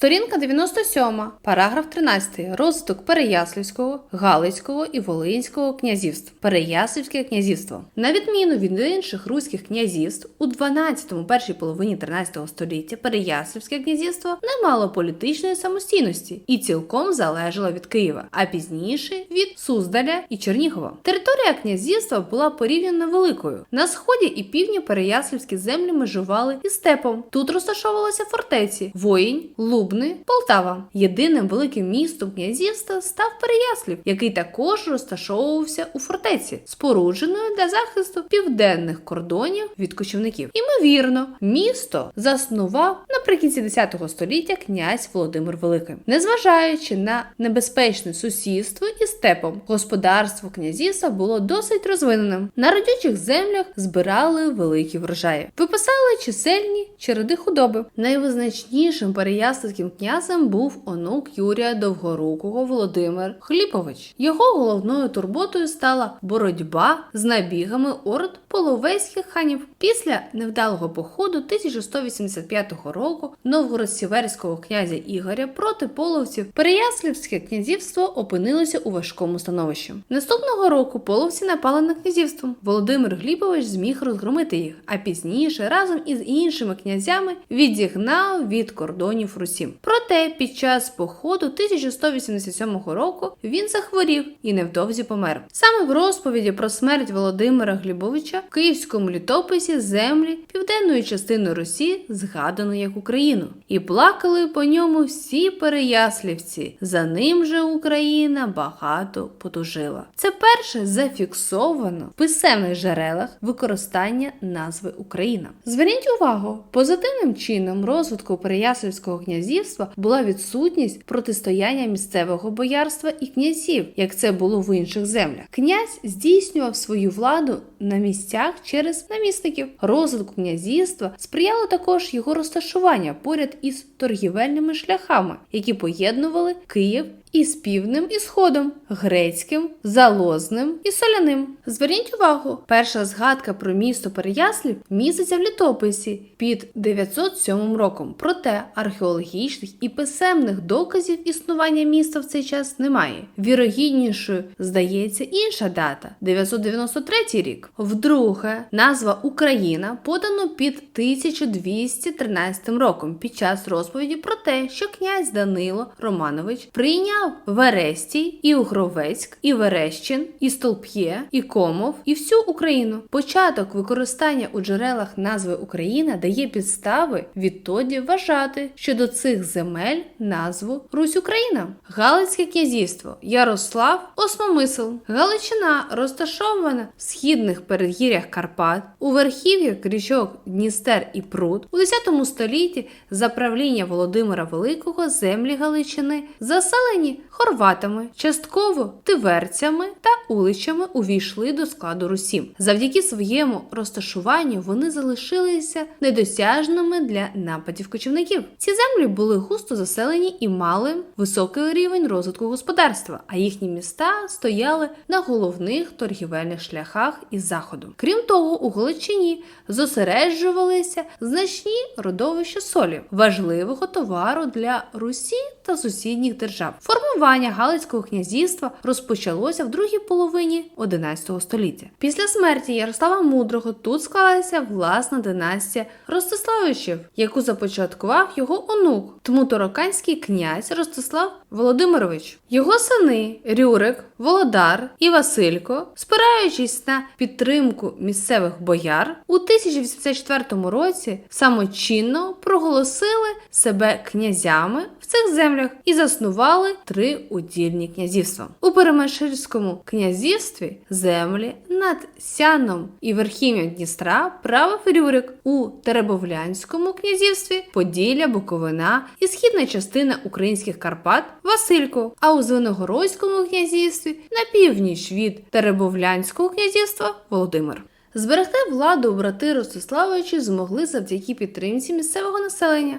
Сторінка 97, параграф 13. Розвиток Переяслівського, Галицького і Волинського князівств. Переяслівське князівство. На відміну від інших руських князівств, у 12-му першій половині 13 століття Переяслівське князівство не мало політичної самостійності і цілком залежало від Києва, а пізніше від Суздаля і Чернігова. Територія князівства була порівняно великою. На сході і півдні Переяслівські землі межували із степом. Тут розташовувалися фортеці Воїнь, Лубни, Полтава. Єдиним великим містом князівства став Переяслів, який також розташовувався у фортеці, спорудженою для захисту південних кордонів від кочівників. Імовірно, місто заснував наприкінці 10 століття князь Володимир Великий. Незважаючи на небезпечне сусідство із степом, господарство князівства було досить розвиненим. На родючих землях збирали великі врожаї, виписали чисельні череди худоби. Найвизначнішим переяславським князем був онук Юрія Довгорукого Володимир Хліпович. Його головною турботою стала боротьба з набігами орд половецьких ханів. Після невдалого походу 1185 року новгород-сіверського князя Ігоря проти половців Переяслівське князівство опинилося у важкому становищі. Наступного року половці напали на князівство. Володимир Глібович зміг розгромити їх, а пізніше разом із іншими князями відігнав від кордонів Русі. Проте під час походу 1187 року він захворів і невдовзі помер. Саме в розповіді про смерть Володимира Глібовича в київському літописі землі південної частини Русі згадано як Україну, і плакали по ньому всі переяслівці. За ним же Україна багато потужила. Це перше зафіксовано в писемних джерелах використання назви Україна. Зверніть увагу, позитивним чином розвитку Переяслівського князівства була відсутність протистояння місцевого боярства і князів, як це було в інших землях. Князь здійснював свою владу на місцях через намісників. Розвитку князівства сприяло також його розташування поряд із торгівельними шляхами, які поєднували Київ із півднем і сходом, грецьким, залозним і соляним. Зверніть увагу, перша згадка про місто Переяслів міститься в літописі під 907 роком. Проте археологічних і писемних доказів існування міста в цей час немає. Вірогіднішою здається інша дата 993 рік. Вдруге, назва Україна подано під 1213 роком під час розповіді про те, що князь Данило Романович прийняв Верестій, і Угровецьк, і Верещин, і Столп'є, і Комов, і всю Україну. Початок використання у джерелах назви Україна дає підстави відтоді вважати, що до цих земель назву Русь Україна. Галицьке князівство, Ярослав, Осмомисл. Галичина розташована в східних передгір'ях Карпат, у верхів'ях річок Дністер і Прут. У 10 столітті за правління Володимира Великого землі Галичини заселені хорватами, частково тиверцями та уличами увійшли до складу Русі. Завдяки своєму розташуванню вони залишилися недосяжними для нападів кочівників. Ці землі були густо заселені і мали високий рівень розвитку господарства, а їхні міста стояли на головних торгівельних шляхах із заходу. Крім того, у Галичині зосереджувалися значні родовища солі, важливого товару для Русі та сусідніх держав. Формування Галицького князівства розпочалося в другій половині XI століття. Після смерті Ярослава Мудрого тут склалася власна династія Ростиславичів, яку започаткував його онук, тмутороканський князь Ростислав Володимирович. Його сини Рюрик, Володар і Василько, спираючись на підтримку місцевих бояр, у 1084 році самочинно проголосили себе князями цих землях і заснували три удільні князівства. У Перемиширському князівстві землі над Сяном і верхів'ям Дністра правив Рюрик у Теребовлянському князівстві Поділля, Буковина і східна частина українських Карпат Василько, а у Звенигородському князівстві на північ від Теребовлянського князівства Володимир. Зберегти владу брати Ростиславичі змогли завдяки підтримці місцевого населення.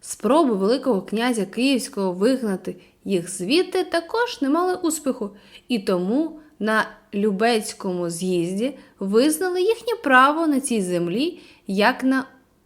Спроби Великого князя Київського вигнати їх звідти також не мали успіху, і тому на Любецькому з'їзді визнали їхнє право на цій землі як на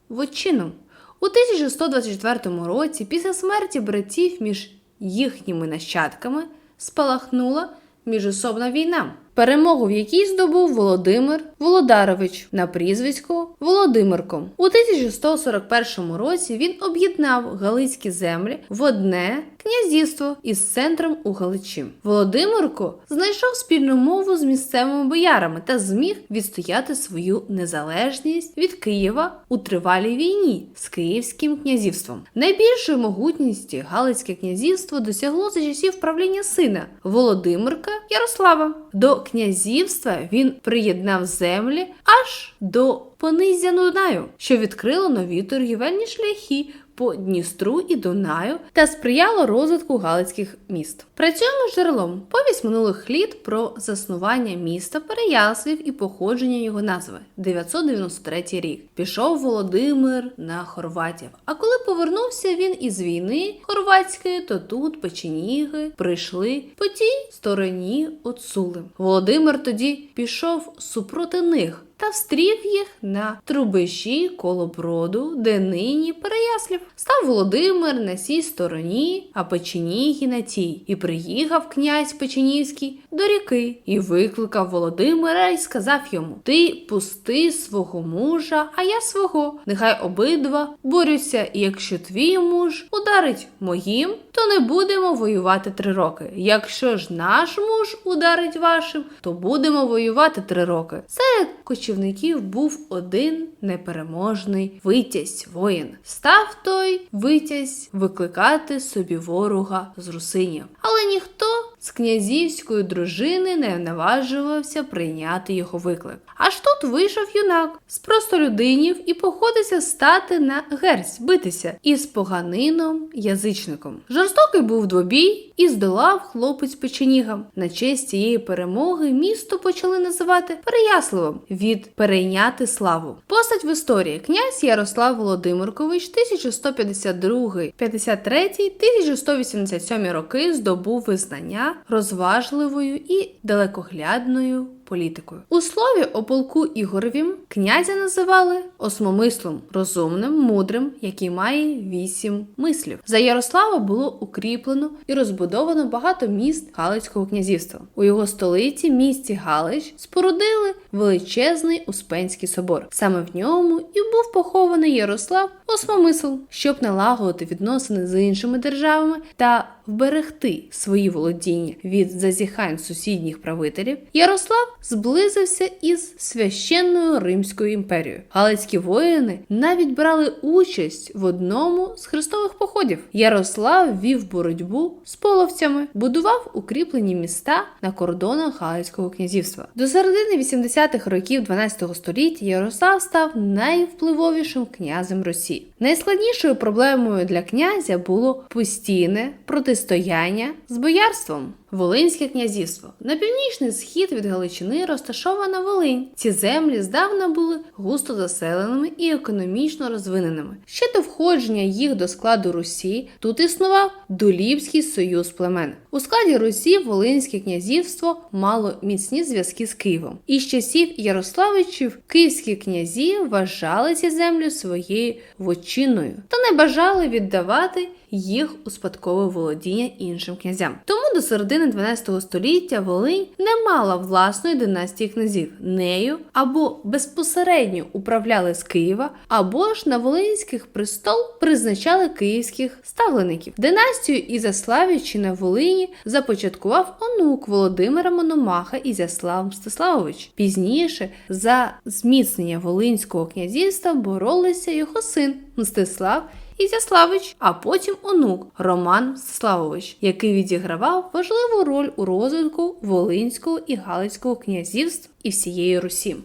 вотчину. У 1124 році, після смерті братів між їхніми нащадками, спалахнула міжособна війна, перемогу в якій здобув Володимир Володарович на прізвисько Володимирко. У 1141 році він об'єднав Галицькі землі в одне князівство із центром у Галичі. Володимирко знайшов спільну мову з місцевими боярами та зміг відстояти свою незалежність від Києва у тривалій війні з Київським князівством. Найбільшої могутності Галицьке князівство досягло за часів правління сина Володимирка Ярослава. До князівства він приєднав землі аж до понизя Дунаю, що відкрило нові торгівельні шляхи по Дністру і Дунаю та сприяло розвитку галицьких міст. Працюємо з джерелом повість минулих літ про заснування міста Переяслів і походження його назви 993 рік. Пішов Володимир на хорватів. А коли повернувся він із війни хорватської, то тут печеніги прийшли по тій стороні Оцули. Володимир тоді пішов супроти них та встрів їх на трубежі коло броду, де нині Переяслів. Став Володимир на сій стороні, а Печеніги на тій. І приїхав князь Печенівський до ріки і викликав Володимира і сказав йому: Ти пусти свого мужа, а я свого. Нехай обидва борються, і якщо твій муж ударить моїм, то не будемо воювати три роки. Якщо ж наш муж ударить вашим, то будемо воювати три роки. Серед кочівників був один непереможний витязь воїн. Став той витязь викликати собі ворога з русинів. Але ніхто з князівської дружини не наважувався прийняти його виклик. Аж тут вийшов юнак з простолюдинів і походився стати на герць битися із поганином язичником. Жорстокий був двобій і здолав хлопець печенігам. На честь цієї перемоги місто почали називати Переясливом від перейняти славу. Постать в історії князь Ярослав Володимиркович 1152 53 1187 роки здобув визнання розважливою і далекоглядною політикою. У слові о полку Ігоровім князя називали осмомислом, розумним, мудрим, який має вісім мислів. За Ярослава було укріплено і розбудовано багато міст Галицького князівства. У його столиці, місті Галич, спорудили величезний Успенський собор. Саме в ньому і був похований Ярослав Осмомисл, щоб налагодити відносини з іншими державами та вберегти свої володіння від зазіхань сусідніх правителів. Ярослав зблизився із священною Римською імперією. Галицькі воїни навіть брали участь в одному з хрестових походів. Ярослав вів боротьбу з половцями, будував укріплені міста на кордонах Галицького князівства. До середини 80-х років 12 століття Ярослав став найвпливовішим князем Росії. Найскладнішою проблемою для князя було постійне протистояння з боярством. Волинське князівство на північний схід від Галичини розташована Волинь. Ці землі здавна були густо заселеними і економічно розвиненими. Ще до входження їх до складу Русі тут існував Долівський союз племен. У складі Русі Волинське князівство мало міцні зв'язки з Києвом. І з часів Ярославичів київські князі вважали ці землі своєю вотчиною та не бажали віддавати їх у спадкове володіння іншим князям. Тому до середини 12 століття Волинь не мала власної династії князів. Нею або безпосередньо управляли з Києва, або ж на Волинських престол призначали київських ставлеників. Династію Ізяславичі на Волині започаткував онук Володимира Мономаха Ізяслав Мстиславович. Пізніше за зміцнення Волинського князівства боролися його син Мстислав Ізяславич, а потім онук Роман Славович, який відігравав важливу роль у розвитку Волинського і Галицького князівств і всієї Русі.